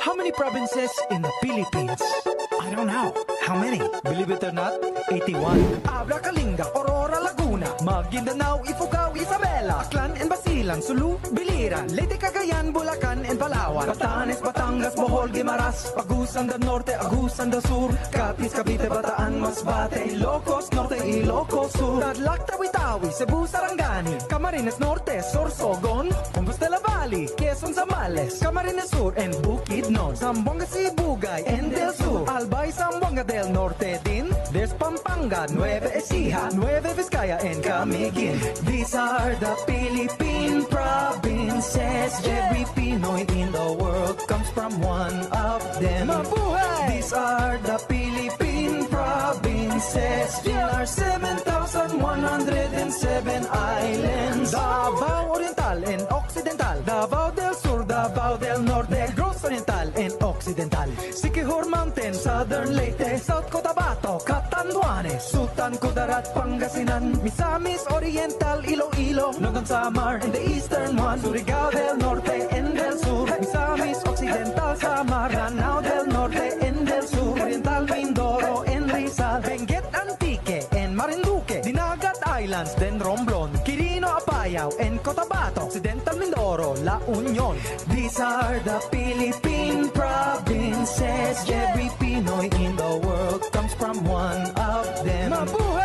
How many provinces in the Philippines? I don't know. How many? Believe it or not, 81. Abra, Kalinga, Aurora, Laguna, Maguindanao, Ifugao, Isabela, Aklan and Basilan, Sulu, Biliran, Leyte, Cagayan, Bulacan and Palawan, Batanes, Batangas, Bohol, Guimaras, Agusan del Norte, Agusan del Sur, Capiz, Cavite, Bataan, Masbate, Ilocos, Norte, Ilocos Sur, Tadlac, Tawi-Tawi, Cebu, Sarangani, Camarines Norte, Sorsogon, Compostela Valley, Quezon, Zambales, Camarines Sur Bukidnon, Zamboanga, Sibugay Del Sur, Albay, Zamboanga del Norte din, There's Pampanga, Nueva Ecija, Nueva Vizcaya and Camiguin. These are the Philippine provinces. Every Pinoy in the world comes from one of them. Mabuhay! These are the Philippine provinces. There are 7,107 islands. Davao del Norte. Negros Oriental and Occidental. Siquijor Mountain, Southern Leyte. South Cotabato, Catanduanes. Sultan Kudarat, Pangasinan. Misamis Oriental, Iloilo. Nogon Samar and the eastern one. Surigao del Norte and del Sur. Misamis Occidental, Samar. Lanao del Norte Islands, then Romblon. Quirino, Apayao and Cotabato. Occidental Mindoro, La Union. These are the Philippine provinces. Every Pinoy in the world comes from one of them. Mabuhay!